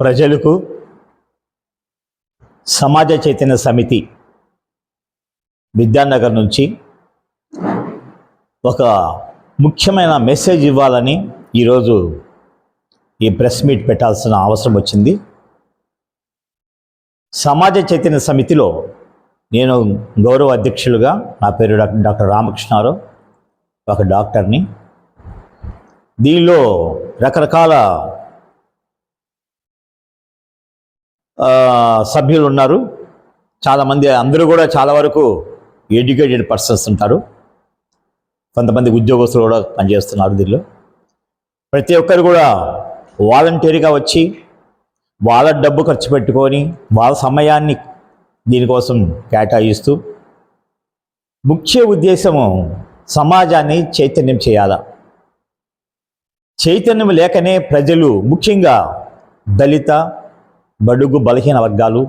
ప్రజలకు సమాజ చైతన్య సమితి విద్యానగర్ నుంచి ఒక ముఖ్యమైన మెసేజ్ ఇవ్వాలని ఈరోజు ఈ ప్రెస్ మీట్ పెట్టాల్సిన అవసరం వచ్చింది. సమాజ చైతన్య సమితిలో నేను గౌరవ అధ్యక్షులుగా నా పేరు డాక్టర్ డాక్టర్ రామకృష్ణారావు ఒక డాక్టర్ని. దీనిలో రకరకాల సభ్యులు ఉన్నారు చాలామంది అందరూ కూడా చాలా వరకు ఎడ్యుకేటెడ్ పర్సన్స్ ఉంటారు. కొంతమంది ఉద్యోగస్తులు కూడా పనిచేస్తున్నారు దీనిలో. ప్రతి ఒక్కరు కూడా వాలంటీర్గా వచ్చి వాళ్ళ డబ్బు ఖర్చు పెట్టుకొని వాళ్ళ సమయాన్ని దీనికోసం కేటాయిస్తూ ముఖ్య ఉద్దేశము సమాజాన్ని చైతన్యం చేయాలా. చైతన్యం లేకనే ప్రజలు ముఖ్యంగా దళిత బడుగు బలహీన వర్గాలు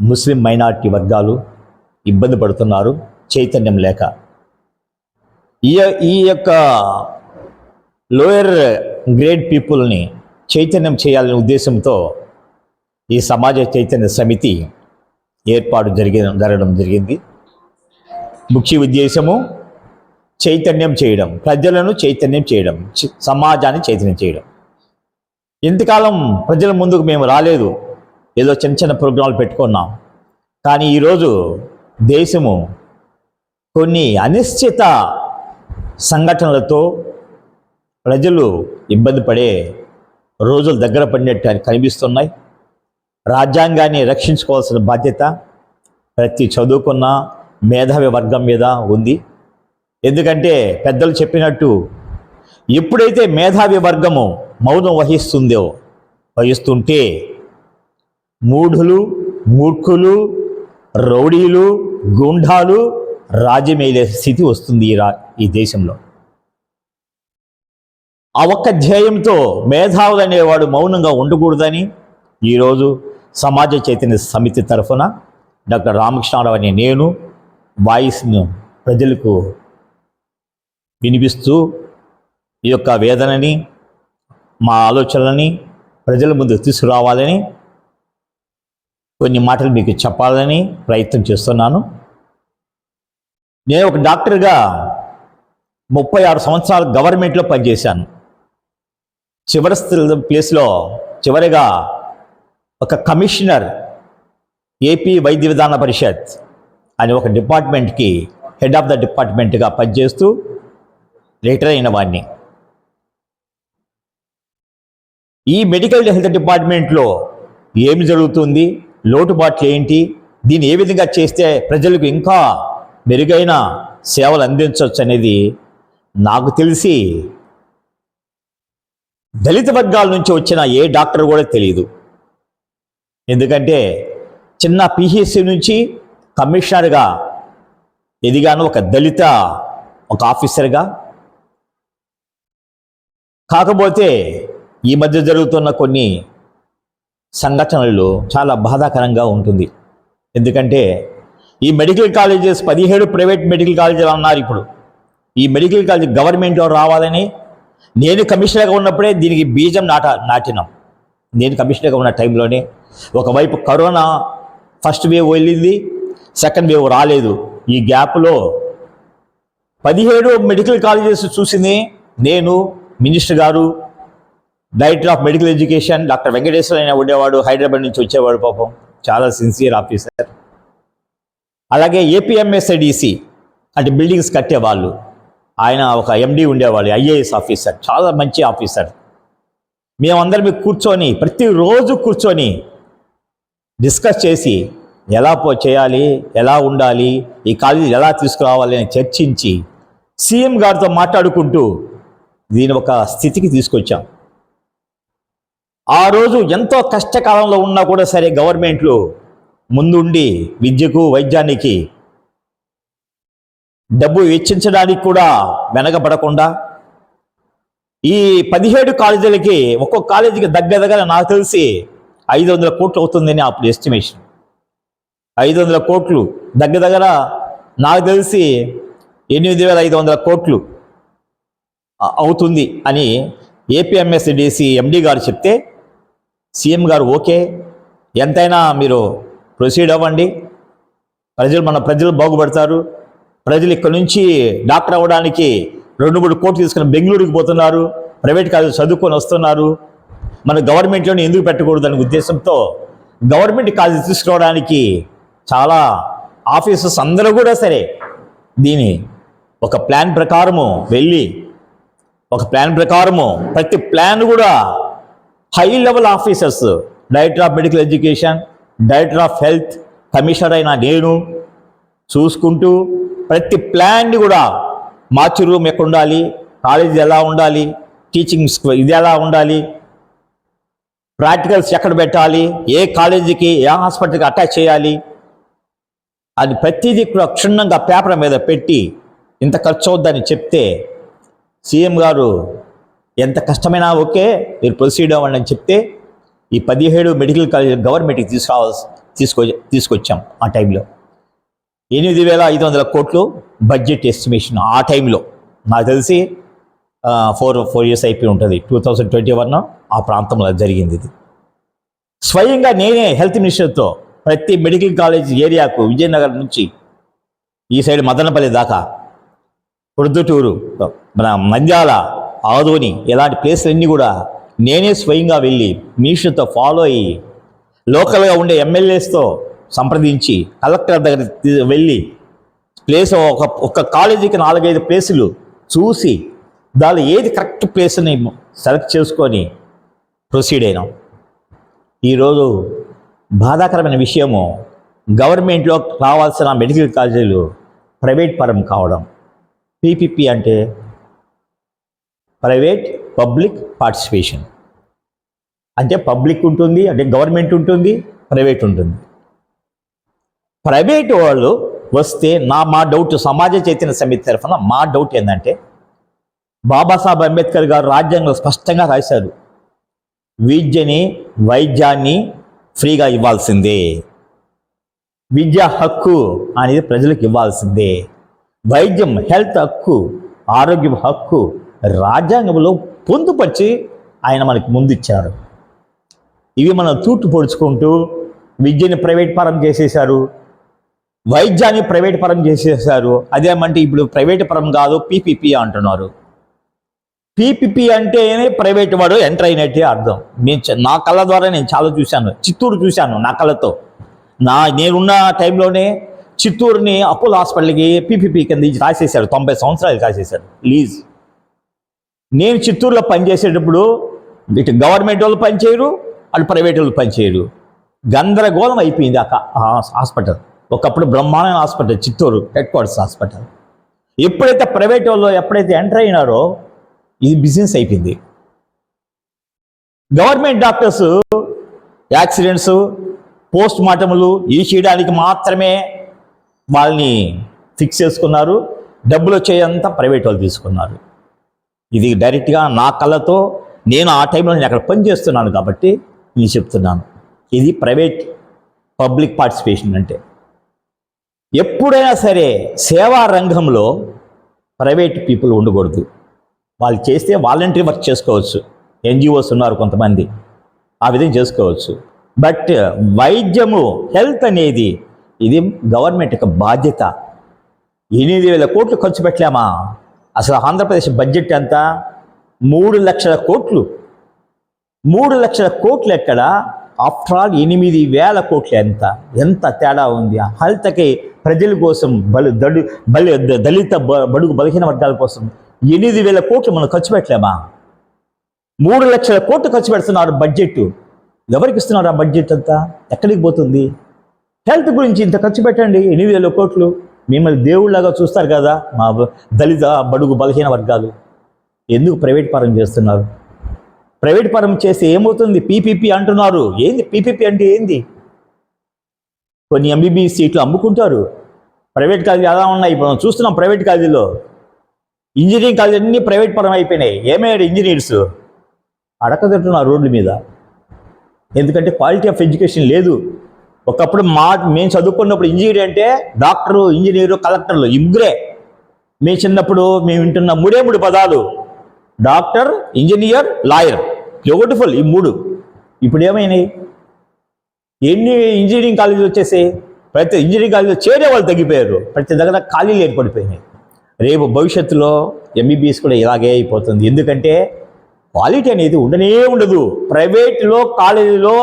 ముస్లిం మైనారిటీ వర్గాలు ఇబ్బంది పడుతున్నారు చైతన్యం లేక. ఈ ఈ యొక్క లోయర్ గ్రేడ్ పీపుల్ని చైతన్యం చేయాలనే ఉద్దేశంతో ఈ సమాజ చైతన్య సమితి ఏర్పాటు జరిగి జరగడం జరిగింది. ముఖ్య ఉద్దేశము చైతన్యం చేయడం ప్రజలను చైతన్యం చేయడం సమాజాన్ని చైతన్యం చేయడం. ఇంతకాలం ప్రజల ముందుకు మేము రాలేదు. ఏదో చిన్న చిన్న ప్రోగ్రాంలు పెట్టుకున్నాం. కానీ ఈరోజు దేశము కొన్ని అనిశ్చిత సంఘటనలతో ప్రజలు ఇబ్బంది పడే రోజులు దగ్గర పడినట్టు కనిపిస్తున్నాయి. రాజ్యాంగాన్ని రక్షించుకోవాల్సిన బాధ్యత ప్రతి చదువుకున్న మేధావి వర్గం మీద ఉంది. ఎందుకంటే పెద్దలు చెప్పినట్టు ఎప్పుడైతే మేధావి వర్గము మౌనం వహిస్తుందో వహిస్తుంటే మూఢులు మూర్ఖులు రౌడీలు గుండాలు రాజ్యమేలే స్థితి వస్తుంది ఈ రా ఈ దేశంలో. ఆ ఒక్క ధ్యేయంతో మేధావులు అనేవాడు మౌనంగా ఉండకూడదని ఈరోజు సమాజ చైతన్య సమితి తరఫున డాక్టర్ రామకృష్ణారావు అనే నేను వాయిస్ను ప్రజలకు వినిపిస్తూ ఈ యొక్క వేదనని మా ఆలోచనలని ప్రజల ముందు తీసుకురావాలని కొన్ని మాటలు మీకు చెప్పాలని ప్రయత్నం చేస్తున్నాను. నేను ఒక డాక్టర్గా ముప్పై ఆరు సంవత్సరాలు గవర్నమెంట్లో పనిచేశాను. చివరి ప్లేస్లో చివరిగా ఒక కమిషనర్ ఏపీ వైద్య విధాన పరిషత్ అని ఒక డిపార్ట్మెంట్కి హెడ్ ఆఫ్ ద డిపార్ట్మెంట్గా పనిచేస్తూ రిటైర్ అయిన వాడిని. ఈ మెడికల్ హెల్త్ డిపార్ట్మెంట్లో ఏమి జరుగుతుంది? లోటుబాట్లు ఏంటి? దీన్ని ఏ విధంగా చేస్తే ప్రజలకు ఇంకా మెరుగైన సేవలు అందించవచ్చు అనేది నాకు తెలిసి దళిత వర్గాల నుంచి వచ్చిన ఏ డాక్టర్ కూడా తెలియదు ఎందుకంటే చిన్న పిహెచ్సి నుంచి కమిషనర్గా ఎదిగాను ఒక దళిత ఒక ఆఫీసర్గా. కాకపోతే ఈ మధ్య జరుగుతున్న కొన్ని సంఘటనలు చాలా బాధాకరంగా ఉంటుంది. ఎందుకంటే ఈ మెడికల్ కాలేజెస్ పదిహేడు ప్రైవేట్ మెడికల్ కాలేజీలు అన్నారు ఇప్పుడు. ఈ మెడికల్ కాలేజ్ గవర్నమెంట్లో రావాలని నేను కమిషనర్గా ఉన్నప్పుడే దీనికి బీజం నాట నాటినాం. నేను కమిషనర్గా ఉన్న టైంలోనే ఒకవైపు కరోనా ఫస్ట్ వేవ్ వెళ్ళింది సెకండ్ వేవ్ రాలేదు. ఈ గ్యాప్లో పదిహేడు మెడికల్ కాలేజెస్ చూసింది నేను మినిస్టర్ గారు director of medical education doctor Venkateswara అయినా ఉండేవాడు హైదరాబాద్ నుంచి వచ్చేవాడు పాపం. చాలా సిన్సియర్ ఆఫీసర్. అలాగే ఏపీఎంఎస్ఐడిసి అంటే బిల్డింగ్స్ కట్టేవాళ్ళు ఆయన ఒక ఎండి ఉండేవాళ్ళు ఐఏఎస్ ఆఫీసర్. చాలా మంచి ఆఫీసర్. మేమందరం కూర్చొని ప్రతిరోజు కూర్చొని డిస్కస్ చేసి ఎలా పో చేయాలి ఎలా ఉండాలి ఈ కాలేజీ ఎలా తీసుకురావాలి అని చర్చించి సీఎం గారితో మాట్లాడుకుంటూ దీని ఒక స్థితికి తీసుకొచ్చాం. ఆ రోజు ఎంతో కష్టకాలంలో ఉన్నా కూడా సరే గవర్నమెంట్లు ముందుండి విద్యకు వైద్యానికి డబ్బు వెచ్చించడానికి కూడా వెనకబడకుండా ఈ పదిహేడు కాలేజీలకి ఒక్కొక్క కాలేజీకి దగ్గర దగ్గర నాకు తెలిసి ఐదు వందల కోట్లు అవుతుందని అప్పుడు ఎస్టిమేషన్ ఐదు వందల కోట్లు దగ్గర దగ్గర నాకు తెలిసి ఎనిమిది వేల ఐదు వందల కోట్లు అవుతుంది అని ఏపీఎంఎస్డిసి ఎండి గారు చెప్తే సీఎం గారు ఓకే. ఎంతైనా మీరు ప్రొసీడ్ అవ్వండి. ప్రజలు మన ప్రజలు బాగుపడతారు. ప్రజలు ఇక్కడ నుంచి డాక్టర్ అవ్వడానికి రెండు మూడు కోట్లు తీసుకుని బెంగళూరుకి పోతున్నారు. ప్రైవేట్ కాలేజ్ చదువుకొని వస్తున్నారు. మన గవర్నమెంట్లోనే ఎందుకు పెట్టకూడదు అనే ఉద్దేశంతో గవర్నమెంట్ కాలేజ్ తీసుకురావడానికి చాలా ఆఫీసర్స్ అందరూ కూడా సరే దీని ఒక ప్లాన్ ప్రకారము వెళ్ళి ఒక ప్లాన్ ప్రకారము ప్రతి ప్లాన్ కూడా high level officers director of medical education director of health commissioner అయిన నేను చూసుకుంటూ ప్రతి ప్లాన్ని కూడా మార్చి రూమ్ ఎక్కడ ఉండాలి కాలేజీ ఎలా ఉండాలి టీచింగ్ ఇది ఎలా ఉండాలి ప్రాక్టికల్స్ ఎక్కడ పెట్టాలి ఏ కాలేజీకి ఏ హాస్పిటల్కి అటాచ్ చేయాలి అది ప్రతిదీ కూడా క్షుణ్ణంగా పేపర్ మీద పెట్టి ఇంత ఖర్చు అవుద్దని చెప్తే సీఎం గారు ఎంత కష్టమైనా ఓకే మీరు ప్రొసీడ్ అవ్వండి అని చెప్తే ఈ పదిహేడు మెడికల్ కాలేజ్ గవర్నమెంట్కి తీసుకురావాల్సి తీసుకొ తీసుకొచ్చాం ఆ టైంలో. ఎనిమిది వేల ఐదు వందల కోట్లు బడ్జెట్ ఎస్టిమేషన్ ఆ టైంలో. నాకు తెలిసి ఫోర్ ఫోర్ ఇయర్స్ అయిపోయి ఉంటుంది. టూ థౌజండ్ ట్వంటీ వన్ ఆ ప్రాంతంలో జరిగింది ఇది. స్వయంగా నేనే హెల్త్ మినిస్టర్తో ప్రతి మెడికల్ కాలేజ్ ఏరియాకు విజయనగరం నుంచి ఈ సైడ్ మదనపల్లి దాకా ప్రొద్దుటూరు మన నంద్యాల ఆదోని ఇలాంటి ప్లేసులన్నీ కూడా నేనే స్వయంగా వెళ్ళి మినిస్టర్తో ఫాలో అయ్యి లోకల్గా ఉండే ఎమ్మెల్యేస్తో సంప్రదించి కలెక్టర్ దగ్గర వెళ్ళి ప్లేస్ ఒక ఒక కాలేజీకి నాలుగైదు ప్లేసులు చూసి దానిలో ఏది కరెక్ట్ ప్లేస్ని సెలెక్ట్ చేసుకొని ప్రొసీడ్ అయినాం. ఈరోజు బాధాకరమైన విషయము గవర్నమెంట్లో రావాల్సిన మెడికల్ కాలేజీలు ప్రైవేట్ పరం కావడం. పీపీపీ అంటే ప్రైవేట్ పబ్లిక్ పార్టిసిపేషన్. అంటే పబ్లిక్ ఉంటుంది అంటే గవర్నమెంట్ ఉంటుంది ప్రైవేట్ ఉంటుంది. ప్రైవేట్ వాళ్ళు వస్తే నా మా డౌట్ సమాజ చైతన్య సమితి తరఫున మా డౌట్ ఏంటంటే బాబాసాహెబ్ అంబేద్కర్ గారు రాజ్యాంగంలో స్పష్టంగా రాశారు. విద్యని వైద్యాన్ని ఫ్రీగా ఇవ్వాల్సిందే. విద్యా హక్కు అనేది ప్రజలకు ఇవ్వాల్సిందే. వైద్యం హెల్త్ హక్కు ఆరోగ్యం హక్కు రాజ్యాంగంలో పొందుపరిచి ఆయన మనకి ముందు ఇచ్చారు ఇవి మనం తూట్టు పొడుచుకుంటూ విద్యని ప్రైవేట్ పరం చేసేశారు వైద్యాన్ని ప్రైవేట్ పరం చేసేసారు అదేమంటే ఇప్పుడు ప్రైవేట్ పరం కాదు పీపీపీ అంటున్నారు. పీపీపీ అంటేనే ప్రైవేట్ వాడు ఎంటర్ అయినట్టే అర్థం. నేను నా కళ్ళ ద్వారా నేను చాలా చూశాను చిత్తూరు చూశాను నా కళ్ళతో. నా నేనున్న టైంలోనే చిత్తూరుని అపోలో హాస్పిటల్కి పీపీపీ కింద రాసేశారు తొంభై సంవత్సరాలు రాసేశారు లీజ్ నేను చిత్తూరులో పనిచేసేటప్పుడు ఇటు గవర్నమెంట్ వాళ్ళు పనిచేయరు అటు ప్రైవేట్ వాళ్ళు పనిచేయరు. గందరగోళం అయిపోయింది ఆ హాస్పిటల్. ఒకప్పుడు బ్రహ్మాండమైన hospital Chittoor headquarters hospital. ఎప్పుడైతే ప్రైవేట్ వాళ్ళు ఎప్పుడైతే ఎంటర్ అయినారో ఇది బిజినెస్ అయిపోయింది. గవర్నమెంట్ డాక్టర్స్ యాక్సిడెంట్స్ పోస్ట్ మార్టములు ఈ చేయడానికి మాత్రమే వాళ్ళని ఫిక్స్ చేసుకున్నారు. డబ్బులు వచ్చేంత ప్రైవేట్ వాళ్ళు తీసుకున్నారు. ఇది డైరెక్ట్గా నా కళ్ళతో నేను ఆ టైంలో నేను అక్కడ పనిచేస్తున్నాను కాబట్టి నేను చెప్తున్నాను. ఇది ప్రైవేట్ పబ్లిక్ పార్టిసిపేషన్ అంటే. ఎప్పుడైనా సరే సేవా రంగంలో ప్రైవేట్ పీపుల్ ఉండకూడదు. వాళ్ళు చేస్తే వాలంటరీ వర్క్ చేసుకోవచ్చు. ఎన్జిఓస్ ఉన్నారు కొంతమంది. ఆ విధంగా చేసుకోవచ్చు. బట్ వైద్యము హెల్త్ అనేది ఇది గవర్నమెంట్ యొక్క బాధ్యత. ఎనిమిది వేల కోట్లు ఖర్చు పెట్టలేమా? అసలు ఆంధ్రప్రదేశ్ బడ్జెట్ ఎంత? మూడు లక్షల కోట్లు. మూడు లక్షల కోట్లు ఎక్కడ? ఆఫ్టర్ ఆల్ ఎనిమిది వేల కోట్లు ఎంత? ఎంత తేడా ఉంది? ఆ హెల్త్కి ప్రజల కోసం బలి దడు బలి దళిత బ- బడుగు బలహీన వర్గాల కోసం ఎనిమిది వేల కోట్లు మనం ఖర్చు పెట్టలేమా? మూడు లక్షల కోట్లు ఖర్చు పెడుతున్నారు బడ్జెట్ ఎవరికి ఇస్తున్నారు ఆ బడ్జెట్ అంతా? ఎక్కడికి పోతుంది? హెల్త్ గురించి ఇంత ఖర్చు పెట్టండి. ఎనిమిది వేల కోట్లు. మిమ్మల్ని దేవుళ్ళగా చూస్తారు కదా మా దళిత బడుగు బలహీన వర్గాలు. ఎందుకు ప్రైవేట్ పరం చేస్తున్నారు? ప్రైవేట్ పరం చేస్తే ఏమవుతుంది? పీపీపీ అంటున్నారు. ఏంది పీపీపీ అంటే ఏంది? కొన్ని ఎంబీబీఎస్ సీట్లు అమ్ముకుంటారు. ప్రైవేట్ కాలేజీ అలా ఉన్నాయి? ఇప్పుడు మనం చూస్తున్నాం ప్రైవేట్ కాలేజీలో ఇంజనీరింగ్ కాలేజీ అన్నీ ప్రైవేట్ పరం అయిపోయినాయి. ఏమయ్యాడు ఇంజనీర్స్? అడకదంటున్నారు రోడ్ల మీద. ఎందుకంటే క్వాలిటీ ఆఫ్ ఎడ్యుకేషన్ లేదు. ఒకప్పుడు మా మేము చదువుకున్నప్పుడు ఇంజనీర్ అంటే డాక్టరు ఇంజనీరు కలెక్టర్లు ఇగ్గురే. మేము చిన్నప్పుడు మేము వింటున్న మూడే మూడు పదాలు. Doctor engineer lawyer. బ్యూటిఫుల్ ఈ మూడు. ఇప్పుడు ఏమైనాయి? ఎన్ని ఇంజనీరింగ్ కాలేజీలు వచ్చేసి ప్రతి ఇంజనీరింగ్ కాలేజీలో చేరే వాళ్ళు తగ్గిపోయారు. ప్రతి దగ్గర ఖాళీలు ఏర్పడిపోయినాయి రేపు భవిష్యత్తులో ఎంబీబీఎస్ కూడా ఇలాగే అయిపోతుంది. ఎందుకంటే క్వాలిటీ అనేది ఉండనే ఉండదు. ప్రైవేట్లో కాలేజీలో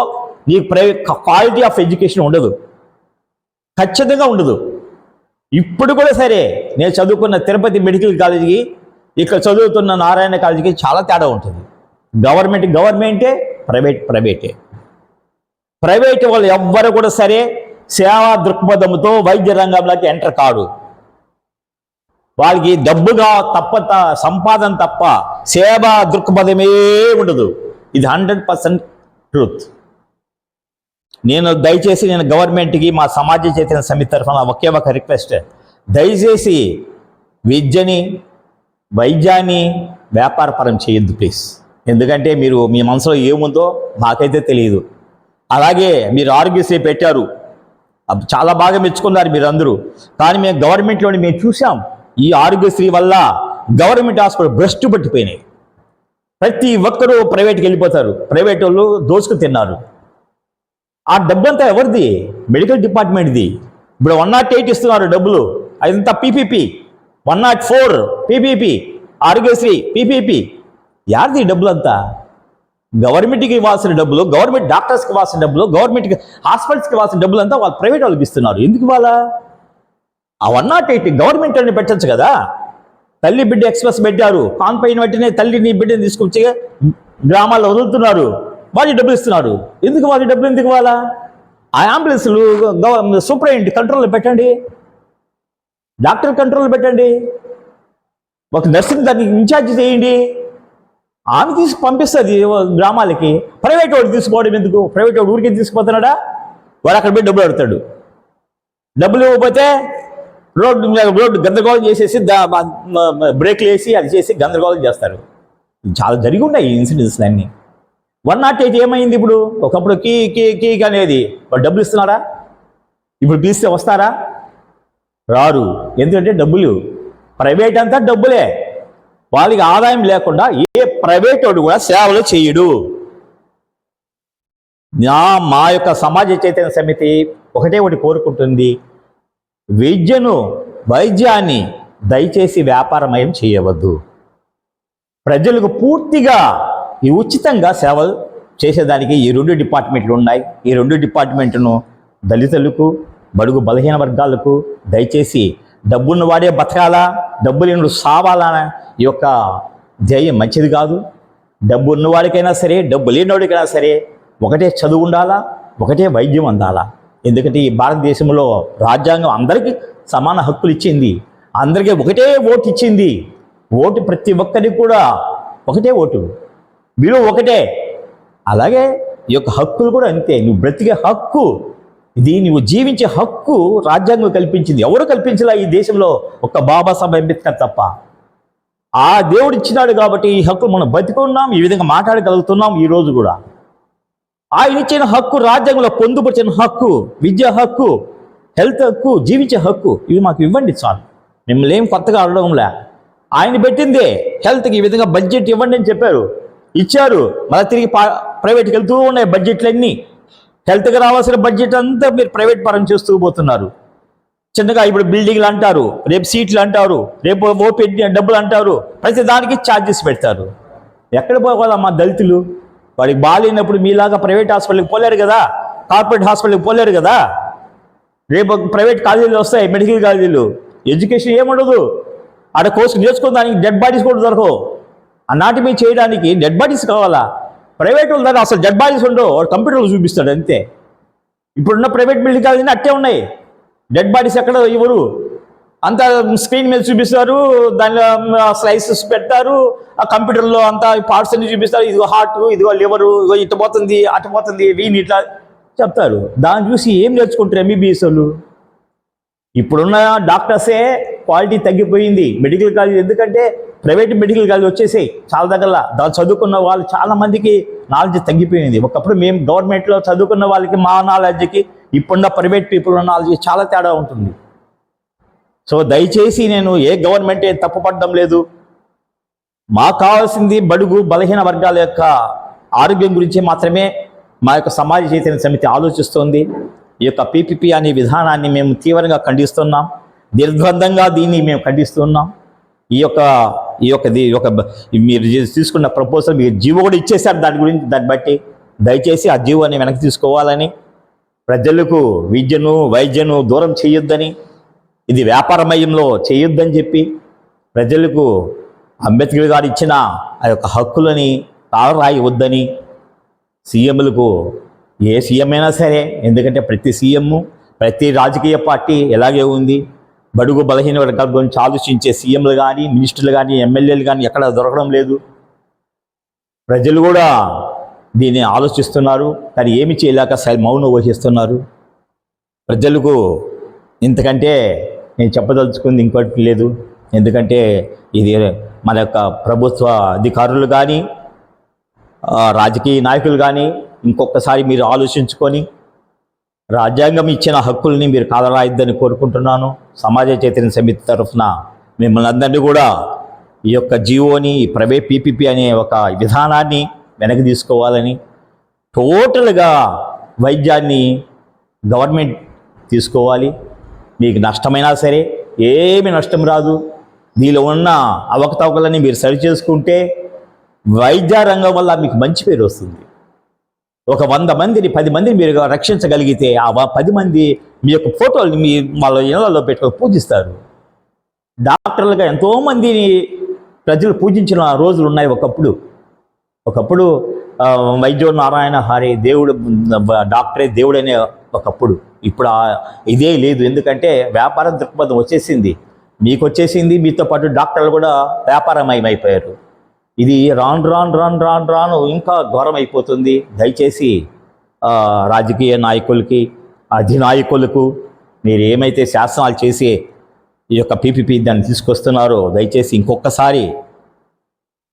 నీకు ప్రైవేట్ క్వాలిటీ ఆఫ్ ఎడ్యుకేషన్ ఉండదు. ఖచ్చితంగా ఉండదు. ఇప్పుడు కూడా సరే నేను చదువుకున్న తిరుపతి మెడికల్ కాలేజీకి ఇక్కడ చదువుతున్న నారాయణ కాలేజీకి చాలా తేడా ఉంటుంది. గవర్నమెంట్ గవర్నమెంటే ప్రైవేట్ ప్రైవేటే ప్రైవేట్ వాళ్ళు ఎవ్వరు కూడా సరే సేవా దృక్పథంతో వైద్య రంగంలోకి ఎంటర్ కాడు వాళ్ళకి డబ్బుగా తప్ప త- సంపాదన తప్ప సేవా దృక్పథమే ఉండదు. ఇది హండ్రెడ్ పర్సెంట్ ట్రూత్ నేను దయచేసి నేను గవర్నమెంట్కి మా సమాజ చైతన్య సమితి తరఫున ఒకే ఒక రిక్వెస్ట్. దయచేసి విద్యని వైద్యాన్ని వ్యాపారపరం చేయొద్దు ప్లీజ్. ఎందుకంటే మీరు మీ మనసులో ఏముందో మాకైతే తెలియదు. అలాగే మీరు ఆరోగ్యశ్రీ పెట్టారు. చాలా బాగా మెచ్చుకున్నారు మీరు అందరూ కానీ మేము గవర్నమెంట్లోని మేము చూసాం ఈ ఆరోగ్యశ్రీ వల్ల గవర్నమెంట్ హాస్పిటల్ భ్రష్టు పట్టిపోయినాయి. ప్రతి ఒక్కరూ ప్రైవేట్కి వెళ్ళిపోతారు. ప్రైవేట్ వాళ్ళు దోసుకు తిన్నారు. ఆ డబ్బంతా ఎవరిది? మెడికల్ డిపార్ట్మెంట్ది. ఇప్పుడు వన్ నాట్ ఎయిట్ ఇస్తున్నారు డబ్బులు. అదంతా PPP. One nought four PPP. Aarogyasri PPP. యారిది డబ్బులు డబ్బులంతా? గవర్నమెంట్కి ఇవ్వాల్సిన డబ్బులు గవర్నమెంట్ డాక్టర్స్కి ఇవ్వాల్సిన డబ్బులు గవర్నమెంట్కి హాస్పిటల్స్కి ఇవ్వాల్సిన డబ్బులు అంతా వాళ్ళు ప్రైవేట్ వాళ్ళకి ఇస్తున్నారు ఎందుకు వాళ్ళ ఆ వన్ నాట్ ఎయిట్ గవర్నమెంట్ అని పెట్టచ్చు కదా. తల్లి బిడ్డ ఎక్స్ప్రెస్ పెట్టారు. కాన్ పైన వెంటనే తల్లిని బిడ్డని తీసుకొచ్చి గ్రామాల్లో వదులుతున్నారు. వారికి డబ్బులు ఇస్తున్నాడు. ఎందుకు వారికి డబ్బులు ఎందుకు ఇవ్వాలా? ఆ అంబులెన్స్లు సూపరింట్ కంట్రోల్లో పెట్టండి. డాక్టర్ కంట్రోల్ పెట్టండి. ఒక నర్సింగ్ దానికి ఇన్ఛార్జ్ చేయండి. ఆమె తీసి పంపిస్తుంది గ్రామాలకి. ప్రైవేట్ వాడు తీసుకోవడం ఎందుకు? ప్రైవేట్ వాడు ఊరికి తీసుకుపోతున్నాడా? వాడు అక్కడ పోయి డబ్బులు అడుగుతాడు. డబ్బులు ఇవ్వకపోతే రోడ్డు రోడ్డు గందరగోళం చేసేసి బ్రేక్లు వేసి అది చేసి గందరగోళం చేస్తారు. చాలా జరిగి ఉన్నాయి ఈ ఇన్సిడెంట్స్ అన్నీ వన్ నాట్ ఎయిట్ ఏమైంది ఇప్పుడు? ఒకప్పుడు కీ కీ కీ అనేది వాళ్ళు డబ్బులు ఇస్తున్నారా ఇప్పుడు పిలిస్తే వస్తారా? రారు. ఎందుకంటే డబ్బులు. ప్రైవేట్ అంతా డబ్బులే. వాళ్ళకి ఆదాయం లేకుండా ఏ ప్రైవేట్ వాడు కూడా సేవలు చేయడు. నా మా యొక్క సమాజ చైతన్య సమితి ఒకటే ఒకటి కోరుకుంటుంది. విద్యను వైద్యాన్ని దయచేసి వ్యాపారమయం చేయవద్దు. ప్రజలకు పూర్తిగా ఈ ఉచితంగా సేవలు చేసేదానికి ఈ రెండు డిపార్ట్మెంట్లు ఉన్నాయి. ఈ రెండు డిపార్ట్మెంట్ను దళితులకు బడుగు బలహీన వర్గాలకు దయచేసి డబ్బున్న వాడే బతకాలా డబ్బు లేనుడు సావాలా ఈ యొక్క ధ్యేయం మంచిది కాదు. డబ్బు ఉన్నవాడికైనా సరే డబ్బు లేనివాడికైనా సరే ఒకటే చదువు ఉండాలా ఒకటే వైద్యం అందాలా. ఎందుకంటే ఈ భారతదేశంలో రాజ్యాంగం అందరికీ సమాన హక్కులు ఇచ్చింది. అందరికీ ఒకటే ఓటు ఇచ్చింది. ఓటు ప్రతి ఒక్కరికి కూడా ఒకటే ఓటు. విలువ ఒకటే. అలాగే ఈ యొక్క హక్కులు కూడా అంతే. నువ్వు బ్రతికే హక్కు ఇది నువ్వు జీవించే హక్కు రాజ్యాంగం కల్పించింది. ఎవరు కల్పించలా ఈ దేశంలో? ఒక్క బాబాసాహెబ్ అంబేద్కర్ తప్ప. ఆ దేవుడు ఇచ్చినాడు కాబట్టి ఈ హక్కు మనం బతికున్నాం ఈ విధంగా మాట్లాడగలుగుతున్నాం ఈరోజు కూడా. ఆయన ఇచ్చిన హక్కు రాజ్యాంగంలో పొందుపరిచిన హక్కు విద్యా హక్కు హెల్త్ హక్కు జీవించే హక్కు ఇవి మాకు ఇవ్వండి చాలు. మిమ్మల్ని ఏం కొత్తగా అడగడంలే. ఆయన పెట్టిందే హెల్త్కి ఈ విధంగా బడ్జెట్ ఇవ్వండి అని చెప్పారు. ఇచ్చారు. మళ్ళీ తిరిగి ప్రైవేట్కి వెళ్తూ ఉన్నాయి బడ్జెట్లన్నీ. హెల్త్కి రావాల్సిన బడ్జెట్ అంతా మీరు ప్రైవేట్ పరం చేస్తూ పోతున్నారు. చిన్నగా ఇప్పుడు బిల్డింగ్లు అంటారు రేపు సీట్లు అంటారు రేపు ఓపెన్ డబ్బులు అంటారు ప్రతి దానికి ఛార్జెస్ పెడతారు. ఎక్కడ పోవాలా మా దళితులు? వాడికి బాగాలేనప్పుడు మీలాగా ప్రైవేట్ హాస్పిటల్కి పోలేరు కదా? కార్పొరేట్ హాస్పిటల్కి పోలేరు కదా? రేపు ప్రైవేట్ కాలేజీలు వస్తాయి మెడికల్ కాలేజీలు. ఎడ్యుకేషన్ ఏముండదు? ఆడ కోర్సు నేర్చుకున్న దానికి డెడ్ బాడీస్ కూడా దొరకవు. అనాటమీ చేయడానికి డెడ్ బాడీస్ కావాలా? ప్రైవేట్ వాళ్ళ దగ్గర అసలు డెడ్ బాడీస్ ఉండవు. కంప్యూటర్లు చూపిస్తాడు అంతే. ఇప్పుడున్న ప్రైవేట్ బిల్డింగ్ కాదు అట్టే ఉన్నాయి. డెడ్ బాడీస్ ఎక్కడ ఇవ్వరు? అంత స్క్రీన్ మీద చూపిస్తారు దానిలో స్లైసెస్ పెడతారు ఆ కంప్యూటర్లో అంతా పార్ట్స్ అన్ని చూపిస్తారు. ఇదిగో హార్ట్ ఇదిగో లివరు ఇదిగో ఇటు పోతుంది అటు పోతుంది వీని ఇట్లా చెప్తారు. దాన్ని చూసి ఏం నేర్చుకుంటారు ఎంబీబీఎస్ వాళ్ళు? ఇప్పుడున్న డాక్టర్సే క్వాలిటీ తగ్గిపోయింది. మెడికల్ కాలేజ్ ఎందుకంటే ప్రైవేట్ మెడికల్ కాలేజ్ వచ్చేసి చాలా దగ్గర దాన్ని చదువుకున్న వాళ్ళు చాలా మందికి నాలెడ్జ్ తగ్గిపోయింది. ఒకప్పుడు మేము గవర్నమెంట్లో చదువుకున్న వాళ్ళకి మా నాలెడ్జ్కి ఇప్పుడున్న ప్రైవేట్ పీపుల్ ఉన్న నాలెడ్జ్ చాలా తేడా ఉంటుంది. సో దయచేసి నేను ఏ గవర్నమెంట్ ఏం తప్పుపడడం లేదు. మాకు కావాల్సింది బడుగు బలహీన వర్గాల యొక్క ఆరోగ్యం గురించి మాత్రమే మా యొక్క సమాజ చైతన్య సమితి ఆలోచిస్తోంది. ఈ యొక్క పీపీపీ అనే విధానాన్ని మేము తీవ్రంగా ఖండిస్తున్నాం. నిర్బంధంగా దీన్ని మేము ఖండిస్తున్నాం. ఈ యొక్క ఈ యొక్క దీ- ఈ యొక్క మీరు తీసుకున్న ప్రపోజల్ మీరు జీవో కూడా ఇచ్చేశారు దాని గురించి దాన్ని బట్టి. దయచేసి ఆ జీవోని వెనక్కి తీసుకోవాలని. ప్రజలకు విద్యను వైద్యను దూరం చేయొద్దని ఇది వ్యాపారమయంలో చేయొద్దని చెప్పి ప్రజలకు అంబేద్కర్ గారు ఇచ్చిన ఆ యొక్క హక్కులని తాళరాయి వద్దని సీఎంలకు ఏ సీఎం అయినా సరే ఎందుకంటే ప్రతి సీఎం ప్రతి రాజకీయ పార్టీ ఎలాగే ఉంది బడుగు బలహీన వర్గాల గురించి ఆలోచించే సీఎంలు కానీ మినిస్టర్లు కానీ ఎమ్మెల్యేలు కానీ ఎక్కడ దొరకడం లేదు. ప్రజలు కూడా దీన్ని ఆలోచిస్తున్నారు. కానీ ఏమి చేయలేక మౌనం వహిస్తున్నారు. ప్రజలకు ఇంతకంటే నేను చెప్పదలుచుకుంది ఇంకోటి లేదు. ఎందుకంటే ఇది మన యొక్క ప్రభుత్వ అధికారులు కానీ రాజకీయ నాయకులు కానీ ఇంకొకసారి మీరు ఆలోచించుకొని రాజ్యాంగం ఇచ్చిన హక్కుల్ని మీరు కాదరాయిద్దని కోరుకుంటున్నాను. సమాజ చైతన్య సమితి తరఫున మిమ్మల్ని అందరినీ కూడా ఈ యొక్క జియోని ఈ ప్రైవేట్ పీపీపీ అనే ఒక విధానాన్ని వెనక్కి తీసుకోవాలని టోటల్గా వైద్యాన్ని గవర్నమెంట్ తీసుకోవాలి. మీకు నష్టమైనా సరే ఏమి నష్టం రాదు. దీనిలో ఉన్న అవకతవకలని మీరు సరి చేసుకుంటే వైద్య రంగం వల్ల మీకు మంచి పేరు వస్తుంది. ఒక వంద మందిని పది మందిని మీరు రక్షించగలిగితే ఆ పది మంది మీ యొక్క ఫోటోలు మీ వాళ్ళ ఇళ్ళలో పెట్టుకొని పూజిస్తారు. డాక్టర్లుగా ఎంతోమందిని ప్రజలు పూజించిన రోజులు ఉన్నాయి ఒకప్పుడు. ఒకప్పుడు వైద్యో నారాయణ హరి దేవుడు డాక్టరే దేవుడు అనే ఒకప్పుడు. ఇప్పుడు ఇదే లేదు. ఎందుకంటే వ్యాపార దృక్పథం వచ్చేసింది. మీకు వచ్చేసింది మీతో పాటు డాక్టర్లు కూడా వ్యాపారమయమైపోయారు. ఇది రాను రాను రాను రాను రాను ఇంకా ఘోరం అయిపోతుంది దయచేసి రాజకీయ నాయకులకి అధినాయకులకు మీరు ఏమైతే శాసనాలు చేసి ఈ యొక్క పీపీపీ దాన్ని తీసుకొస్తున్నారో దయచేసి ఇంకొకసారి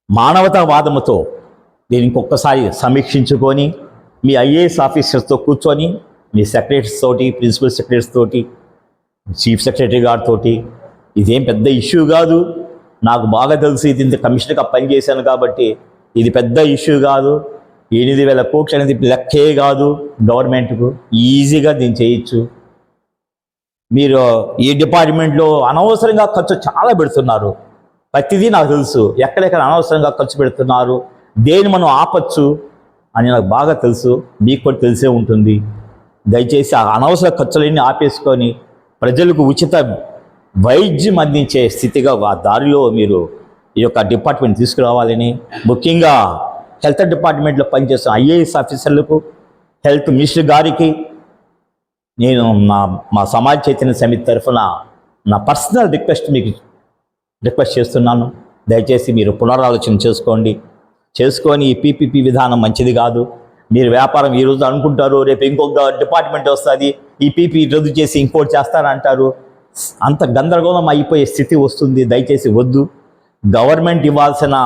మానవతావాదముతో దీన్ని ఇంకొకసారి సమీక్షించుకొని మీ ఐఏఎస్ ఆఫీసర్స్తో కూర్చొని మీ సెక్రటరీస్ తోటి ప్రిన్సిపల్ సెక్రటరీస్ తోటి చీఫ్ సెక్రటరీ గారితో ఇదేం పెద్ద ఇష్యూ కాదు. నాకు బాగా తెలుసు ఇది ఇంత కమిషన్గా పనిచేశాను కాబట్టి ఇది పెద్ద ఇష్యూ కాదు. ఎనిమిది వేల కోట్లు అనేది లెక్కే కాదు గవర్నమెంట్కు. ఈజీగా దీన్ని చేయొచ్చు. మీరు ఈ డిపార్ట్మెంట్లో అనవసరంగా ఖర్చు చాలా పెడుతున్నారు. ప్రతిదీ నాకు తెలుసు. ఎక్కడెక్కడ అనవసరంగా ఖర్చు పెడుతున్నారు? దేని మనం ఆపచ్చు అని నాకు బాగా తెలుసు. మీకు కూడా తెలిసే ఉంటుంది. దయచేసి ఆ అనవసర ఖర్చులన్నీ ఆపేసుకొని ప్రజలకు ఉచిత వైద్యం అందించే స్థితిగా ఆ దారిలో మీరు ఈ యొక్క డిపార్ట్మెంట్ తీసుకురావాలని ముఖ్యంగా హెల్త్ డిపార్ట్మెంట్లో పనిచేస్తున్న ఐఏఎస్ ఆఫీసర్లకు హెల్త్ మినిస్టర్ గారికి నేను నా మా సమాజ చైతన్య సమితి తరఫున నా పర్సనల్ రిక్వెస్ట్ మీకు రిక్వెస్ట్ చేస్తున్నాను. దయచేసి మీరు పునరాలోచన చేసుకోండి. చేసుకొని ఈ పీపీపీ విధానం మంచిది కాదు. మీరు వ్యాపారం ఈ రోజు అనుకుంటారు రేపు ఇంకొక డిపార్ట్మెంట్ వస్తుంది. ఈ పీపీ రద్దు చేసి ఇంకోటి చేస్తారంటారు అంత గందరగోళం అయిపోయే స్థితి వస్తుంది. దయచేసి వద్దు. గవర్నమెంట్ ఇవ్వాల్సిన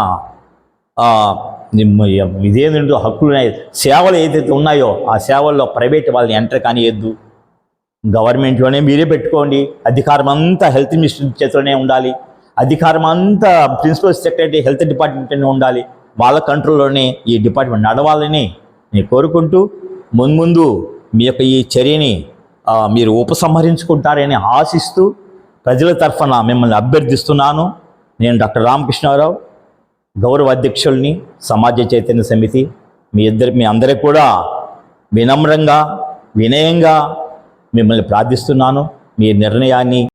ఇదేంటో హక్కులు సేవలు ఏదైతే ఉన్నాయో ఆ సేవల్లో ప్రైవేట్ వాళ్ళని ఎంటర్ కానియద్దు. గవర్నమెంట్లోనే మీరే పెట్టుకోండి. అధికారం అంతా హెల్త్ మినిస్టర్ చేతిలోనే ఉండాలి. అధికారం అంతా ప్రిన్సిపల్ సెక్రటరీ హెల్త్ డిపార్ట్మెంట్లోనే ఉండాలి. వాళ్ళ కంట్రోల్లోనే ఈ డిపార్ట్మెంట్ నడవాలని నేను కోరుకుంటూ మున్ముందు మీ యొక్క ఈ చర్యని మీరు ఉపసంహరించుకుంటారని ఆశిస్తూ ప్రజల తరఫున మిమ్మల్ని అభ్యర్థిస్తున్నాను. నేను డాక్టర్ రామకృష్ణారావు గౌరవ అధ్యక్షుల్ని సమాజ చైతన్య సమితి మీ ఇద్దరు మీ అందరికి కూడా వినమ్రంగా వినయంగా మిమ్మల్ని ప్రార్థిస్తున్నాను. మీ నిర్ణయాన్ని